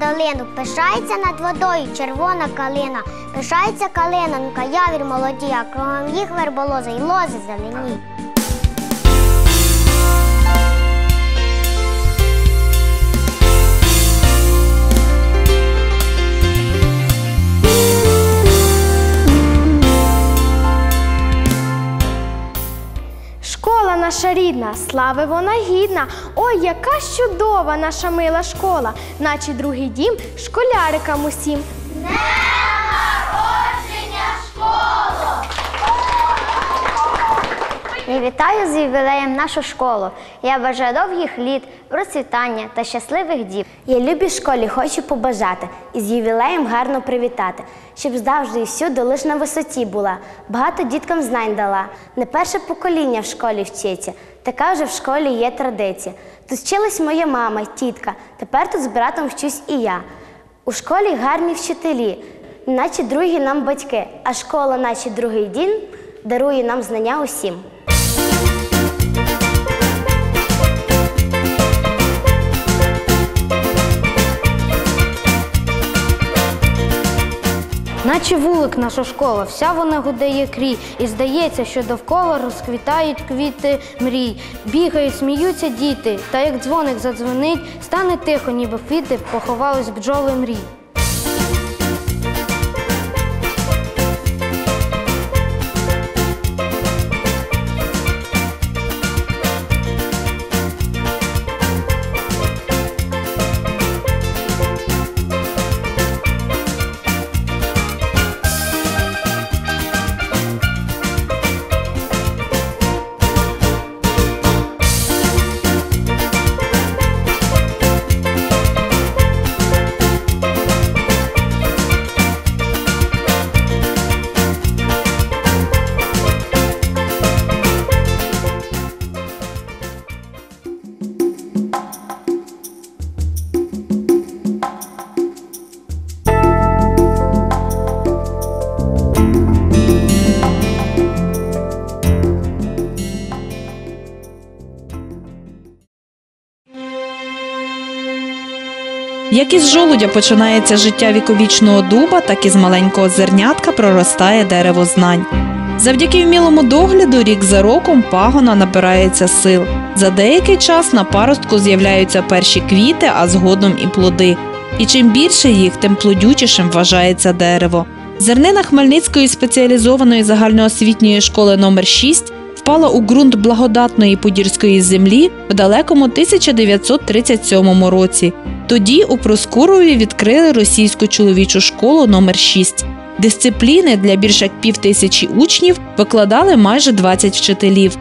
долину, пишається над водою червона калина, пишається калинонька, явір молоді, а кругом їх верболози й лози зелені. Наша рідна, слави вона гідна. Ой, яка чудова наша мила школа, наче другий дім школярикам усім. І вітаю з ювілеєм нашу школу. Я бажаю довгих літ, процвітання та щасливих діб. Я любій школі хочу побажати і з ювілеєм гарно привітати, щоб завжди і всюди лиш на висоті була, багато діткам знань дала. Не перше покоління в школі вчиться, така вже в школі є традиція. Тут вчилась моя мама, тітка, тепер тут з братом вчусь і я. У школі гарні вчителі, наче другі нам батьки, а школа, наче другий дім, дарує нам знання усім. Наче вулик наша школа, вся вона гудеє крій, і здається, що довкола розквітають квіти мрій. Бігають, сміються діти, та як дзвоник задзвонить, стане тихо, ніби квіти поховались бджоли мрій. Як із жолудя починається життя віковічного дуба, так і з маленького зернятка проростає дерево знань. Завдяки вмілому догляду рік за роком пагона набирається сил. За деякий час на паростку з'являються перші квіти, а згодом і плоди. І чим більше їх, тим плодючішим вважається дерево. Зернина Хмельницької спеціалізованої загальноосвітньої школи номер 6 впала у ґрунт благодатної подірської землі в далекому 1937 році. Тоді у Проскурові відкрили російську чоловічу школу номер 6 Дисципліни для більш як півтисячі учнів викладали майже 20 вчителів.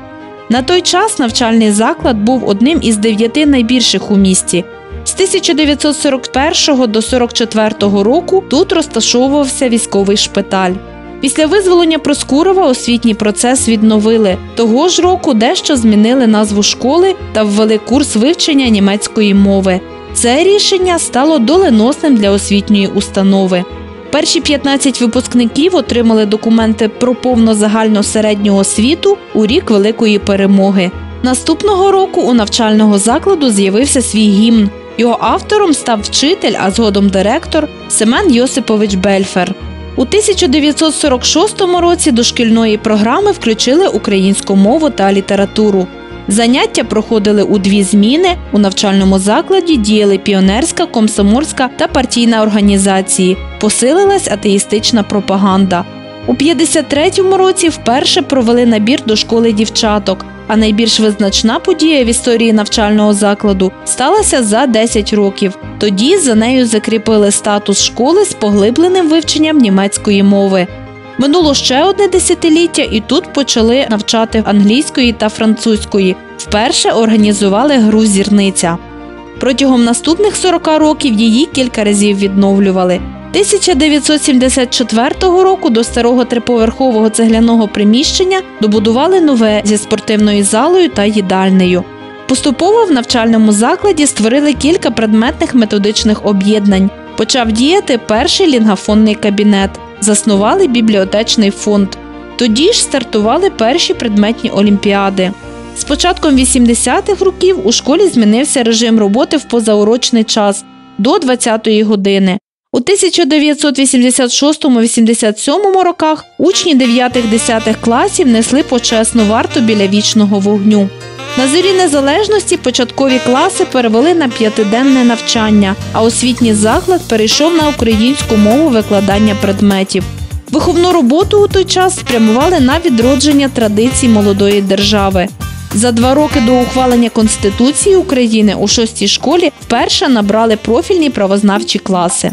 На той час навчальний заклад був одним із дев'яти найбільших у місті. З 1941 до 44 року тут розташовувався військовий шпиталь. Після визволення Проскурова освітній процес відновили. Того ж року дещо змінили назву школи та ввели курс вивчення німецької мови. Це рішення стало доленосним для освітньої установи. Перші 15 випускників отримали документи про повнозагальну середню освіту у рік Великої перемоги. Наступного року у навчального закладу з'явився свій гімн. Його автором став вчитель, а згодом директор Семен Йосипович Бельфер. У 1946 році до шкільної програми включили українську мову та літературу. Заняття проходили у дві зміни. У навчальному закладі діяли піонерська, комсомольська та партійна організації. Посилилась атеїстична пропаганда. У 53-му році вперше провели набір до школи дівчаток. А найбільш визначна подія в історії навчального закладу сталася за 10 років. Тоді за нею закріпили статус школи з поглибленим вивченням німецької мови. Минуло ще одне десятиліття, і тут почали навчати англійської та французької. Вперше організували гру зірниця. Протягом наступних 40 років її кілька разів відновлювали. 1974 року до старого триповерхового цегляного приміщення добудували нове зі спортивною залою та їдальнею. Поступово в навчальному закладі створили кілька предметних методичних об'єднань. Почав діяти перший лінгафонний кабінет, заснували бібліотечний фонд. Тоді ж стартували перші предметні олімпіади. З початком 80-х років у школі змінився режим роботи в позаурочний час. до 20-ї години. У 1986-87 роках учні 9-10 класів несли почесну варту біля вічного вогню. На зорі незалежності початкові класи перевели на п'ятиденне навчання, а освітній заклад перейшов на українську мову викладання предметів. Виховну роботу у той час спрямували на відродження традицій молодої держави. За два роки до ухвалення Конституції України у шостій школі вперше набрали профільні правознавчі класи.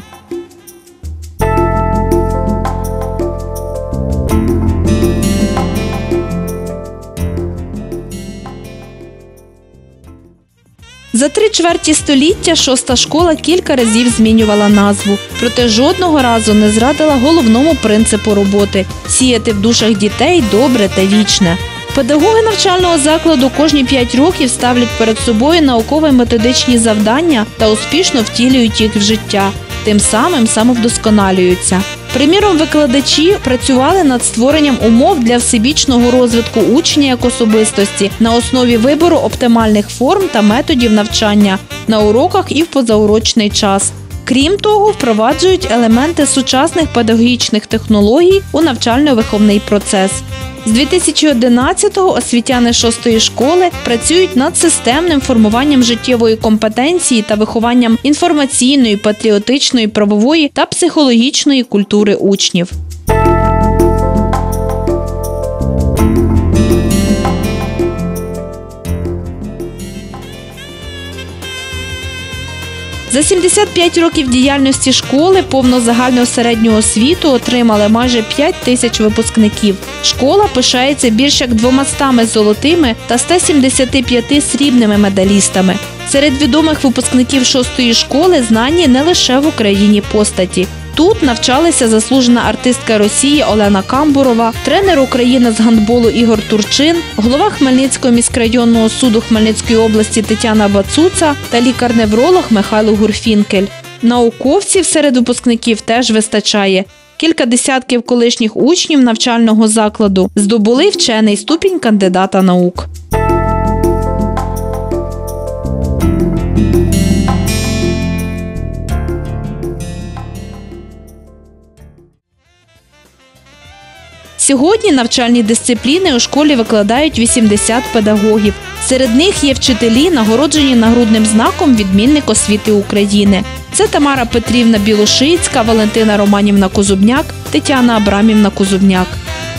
За три чверті століття шоста школа кілька разів змінювала назву, проте жодного разу не зрадила головному принципу роботи сіяти в душах дітей добре та вічне. Педагоги навчального закладу кожні 5 років ставлять перед собою науково-методичні завдання та успішно втілюють їх в життя, тим самим самовдосконалюються. Приміром, викладачі працювали над створенням умов для всебічного розвитку учня як особистості на основі вибору оптимальних форм та методів навчання на уроках і в позаурочний час. Крім того, впроваджують елементи сучасних педагогічних технологій у навчально-виховний процес. З 2011-го освітяни шостої школи працюють над системним формуванням життєвої компетенції та вихованням інформаційної, патріотичної, правової та психологічної культури учнів. За 75 років діяльності школи повно загального середню освіту отримали майже 5 тисяч випускників. Школа пишається більш як 200 золотими та 175 срібними медалістами. Серед відомих випускників шостої школи знані не лише в Україні постаті. Тут навчалися заслужена артистка Росії Олена Камбурова, тренер України з гандболу Ігор Турчин, голова Хмельницького міськрайонного суду Хмельницької області Тетяна Бацуца та лікар-невролог Михайло Гурфінкель. Науковців серед випускників теж вистачає. Кілька десятків колишніх учнів навчального закладу здобули вчений ступінь кандидата наук. Сьогодні навчальні дисципліни у школі викладають 80 педагогів. Серед них є вчителі, нагороджені нагрудним знаком Відмінник освіти України. Це Тамара Петрівна Білошицька, Валентина Романівна Козубняк, Тетяна Абрамівна Козубняк.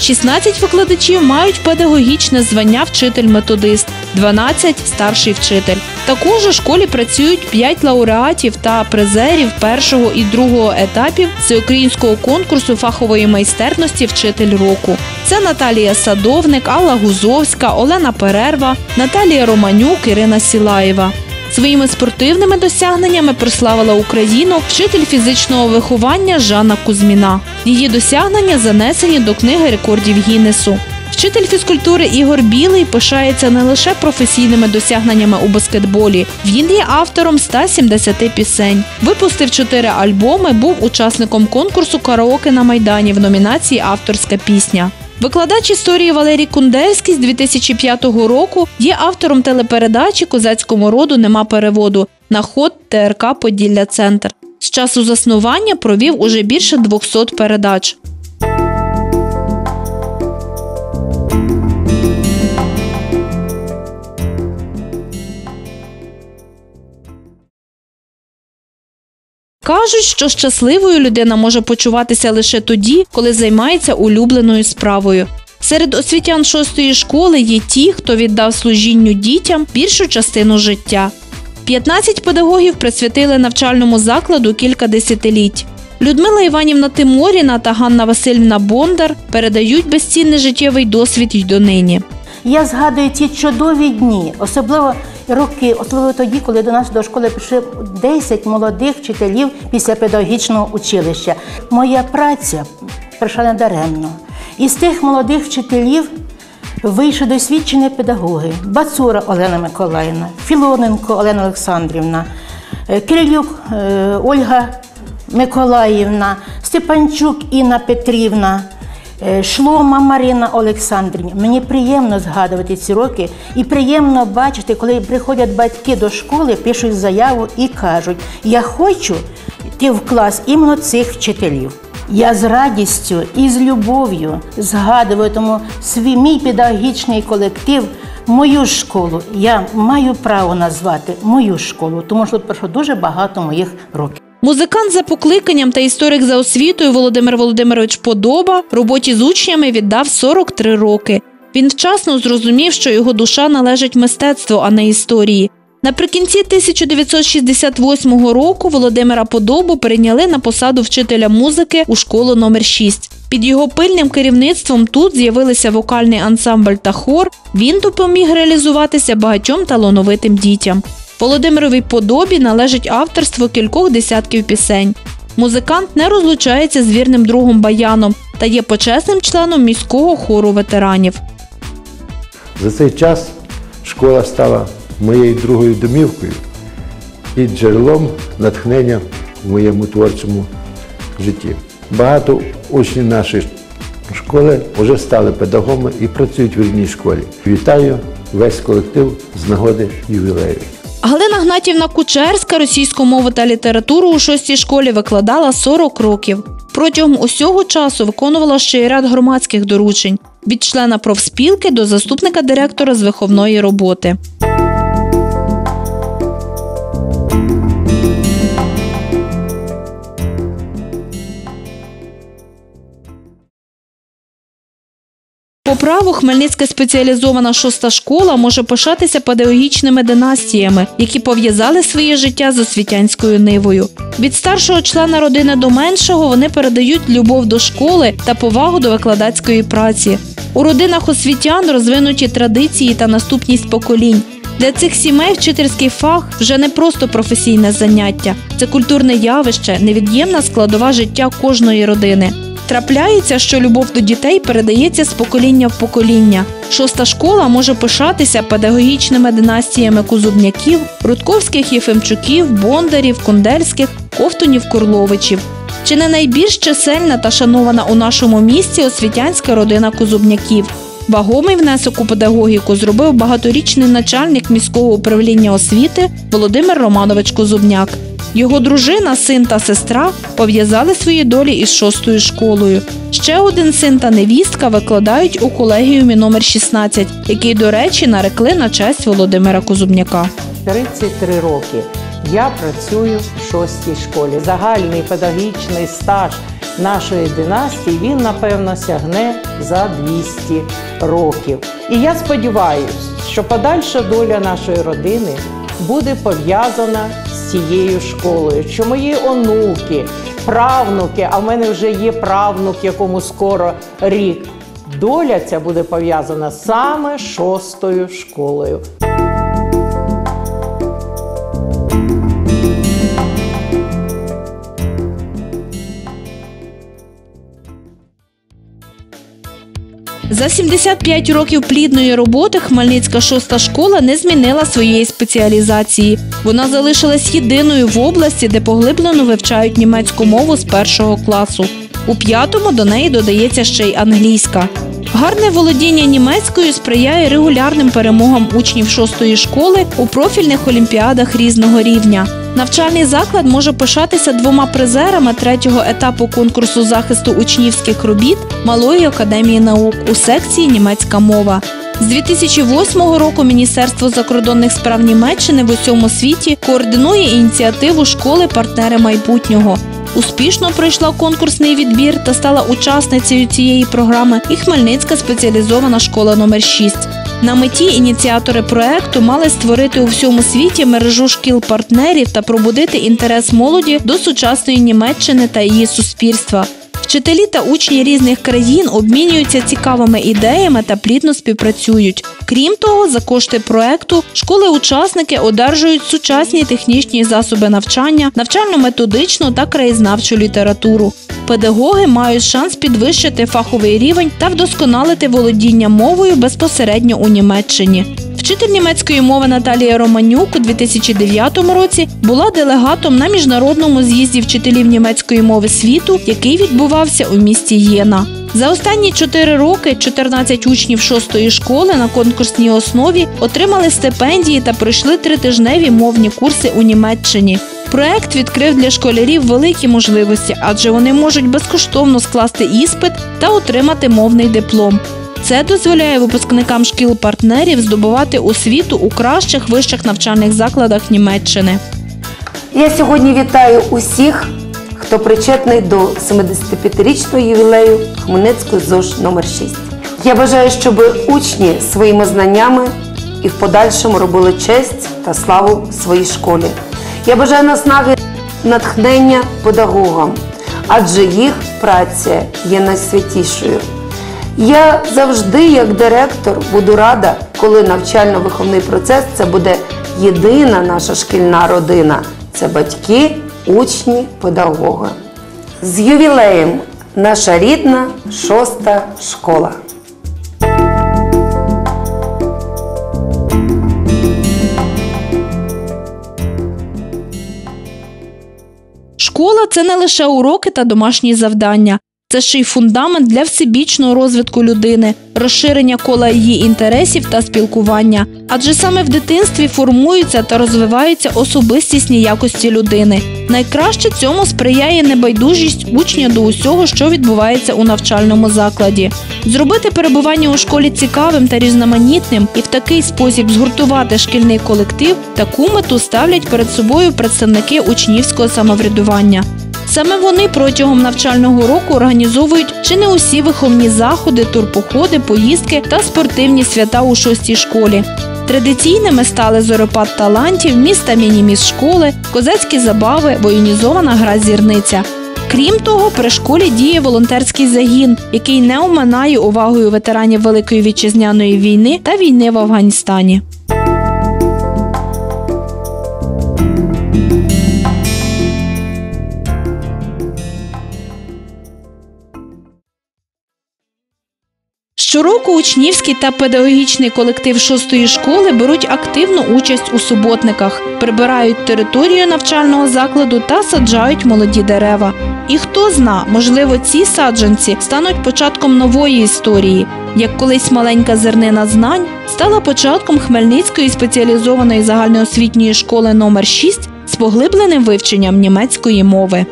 16 викладачів мають педагогічне звання вчитель-методист, 12 – старший вчитель. Також у школі працюють 5 лауреатів та призерів першого і другого етапів всеукраїнського конкурсу фахової майстерності Вчитель року. Це Наталія Садовник, Алла Гузовська, Олена Перерва, Наталія Романюк, Ірина Сілаєва. Своїми спортивними досягненнями прославила Україну вчитель фізичного виховання Жанна Кузьміна. Її досягнення занесені до книги рекордів Гіннесу. Вчитель фізкультури Ігор Білий пишається не лише професійними досягненнями у баскетболі. Він є автором 170 пісень. Випустив чотири альбоми, був учасником конкурсу караоке на майдані в номінації Авторська пісня. Викладач історії Валерій Кундельський з 2005 року є автором телепередачі Козацькому роду нема переводу на ход ТРК Поділля Центр. З часу заснування провів уже більше 200 передач. Кажуть, що щасливою людина може почуватися лише тоді, коли займається улюбленою справою. Серед освітян шостої школи є ті, хто віддав служінню дітям більшу частину життя. 15 педагогів присвятили навчальному закладу кілька десятиліть. Людмила Іванівна Тиморіна та Ганна Васильівна Бондар передають безцінний життєвий досвід й донині. Я згадую ті чудові дні, особливо роки, особливо тоді, коли до нас до школи пішли 10 молодих вчителів після педагогічного училища. Моя праця пройшла недаремно. Із тих молодих вчителів вийшли досвідчені педагоги: Бацура Олена Миколаївна, Філоненко Олена Олександрівна, е, Кирилюк е, Ольга Миколаївна, Степанчук Інна Петрівна. Е, Шлома Марина Олександрівна. Мені приємно згадувати ці роки і приємно бачити, коли приходять батьки до школи, пишуть заяву і кажуть: Я хочу йти в клас іменно цих вчителів. Я з радістю і з любов'ю згадую тому свій мій педагогічний колектив, мою школу. Я маю право назвати мою школу, тому що тут пройшло дуже багато моїх років. Музикант за покликанням та історик за освітою Володимир Володимирович Подоба роботі з учнями віддав 43 роки. Він вчасно зрозумів, що його душа належить мистецтву, а не історії. Наприкінці 1968 року Володимира Подобу перейняли на посаду вчителя музики у школу номер 6 Під його пильним керівництвом тут з'явилися вокальний ансамбль та хор. Він допоміг реалізуватися багатьом талановитим дітям. Володимировій Подобі належить авторство кількох десятків пісень. Музикант не розлучається з вірним другом Баяном та є почесним членом міського хору ветеранів. За цей час школа стала моєю другою домівкою і джерелом натхнення в моєму творчому житті. Багато учнів нашої школи вже стали педагогами і працюють в рідній школі. Вітаю весь колектив з нагоди ювілею. Галина Гнатівна Кучерська російську мову та літературу у шостій школі викладала 40 років. Протягом усього часу виконувала ще й ряд громадських доручень від члена профспілки до заступника директора з виховної роботи. По праву Хмельницька спеціалізована шоста школа може пишатися педагогічними династіями, які пов'язали своє життя з освітянською нивою. Від старшого члена родини до меншого вони передають любов до школи та повагу до викладацької праці. У родинах освітян розвинуті традиції та наступність поколінь. Для цих сімей вчительський фах вже не просто професійне заняття, це культурне явище, невід'ємна складова життя кожної родини. Трапляється, що любов до дітей передається з покоління в покоління. Шоста школа може пишатися педагогічними династіями Кузубняків, Рудковських єфемчуків, Бондарів, Кундельських, Ковтунів, Курловичів. Чи не найбільш чисельна та шанована у нашому місті освітянська родина Кузубняків? Вагомий внесок у педагогіку зробив багаторічний начальник міського управління освіти Володимир Романович Козубняк. Його дружина, син та сестра пов'язали свої долі із шостою школою. Ще один син та невістка викладають у колегіумі номер 16, який, до речі, нарекли на честь Володимира Козубняка. 33 роки я працюю в шостій школі. Загальний педагогічний стаж нашої династії він, напевно, сягне за 200 років. І я сподіваюся, що подальша доля нашої родини буде пов'язана з цією школою, що мої онуки, правнуки, а в мене вже є правнук, якому скоро рік. Доля ця буде пов'язана саме шостою школою. За 75 років плідної роботи Хмельницька шоста школа не змінила своєї спеціалізації. Вона залишилась єдиною в області, де поглиблено вивчають німецьку мову з першого класу. У п'ятому до неї додається ще й англійська. Гарне володіння німецькою сприяє регулярним перемогам учнів шостої школи у профільних олімпіадах різного рівня. Навчальний заклад може пишатися двома призерами третього етапу конкурсу захисту учнівських робіт Малої академії наук у секції німецька мова. З 2008 року Міністерство закордонних справ Німеччини в усьому світі координує ініціативу школи партнери майбутнього. Успішно пройшла конкурсний відбір та стала учасницею цієї програми і Хмельницька спеціалізована школа номер 6 На меті ініціатори проекту мали створити у всьому світі мережу шкіл-партнерів та пробудити інтерес молоді до сучасної Німеччини та її суспільства. Вчителі та учні різних країн обмінюються цікавими ідеями та плідно співпрацюють. Крім того, за кошти проекту школи-учасники одержують сучасні технічні засоби навчання, навчально-методичну та краєзнавчу літературу. Педагоги мають шанс підвищити фаховий рівень та вдосконалити володіння мовою безпосередньо у Німеччині. Вчитель німецької мови Наталія Романюк у 2009 році була делегатом на міжнародному з'їзді вчителів німецької мови світу, який відбувався у місті Єна. За останні чотири роки 14 учнів шостої школи на конкурсній основі отримали стипендії та пройшли тритижневі мовні курси у Німеччині. Проект відкрив для школярів великі можливості, адже вони можуть безкоштовно скласти іспит та отримати мовний диплом. Це дозволяє випускникам шкіл-партнерів здобувати освіту у кращих вищих навчальних закладах Німеччини. Я сьогодні вітаю усіх, хто причетний до 75-річного ювілею Хмельницької ЗОЖ номер 6 Я бажаю, щоб учні своїми знаннями і в подальшому робили честь та славу своїй школі. Я бажаю наснаги натхнення педагогам, адже їх праця є найсвятішою. Я завжди, як директор, буду рада, коли навчально-виховний процес це буде єдина наша шкільна родина. Це батьки, учні, педагоги. З ювілеєм наша рідна шоста школа. Школа це не лише уроки та домашні завдання. Це ще й фундамент для всебічного розвитку людини, розширення кола її інтересів та спілкування. Адже саме в дитинстві формуються та розвиваються особистісні якості людини. Найкраще цьому сприяє небайдужість учня до усього, що відбувається у навчальному закладі. Зробити перебування у школі цікавим та різноманітним і в такий спосіб згуртувати шкільний колектив таку мету ставлять перед собою представники учнівського самоврядування. Саме вони протягом навчального року організовують чи не усі виховні заходи, турпоходи, поїздки та спортивні свята у шостій школі. Традиційними стали зоропад талантів, міста міні-міс школи, козацькі забави, воєнізована гра зірниця. Крім того, при школі діє волонтерський загін, який не оминає увагою ветеранів Великої вітчизняної війни та війни в Афганістані. Щороку учнівський та педагогічний колектив шостої школи беруть активну участь у суботниках, прибирають територію навчального закладу та саджають молоді дерева. І хто зна, можливо, ці саджанці стануть початком нової історії, як колись маленька зернина знань стала початком Хмельницької спеціалізованої загальноосвітньої школи номер 6 з поглибленим вивченням німецької мови.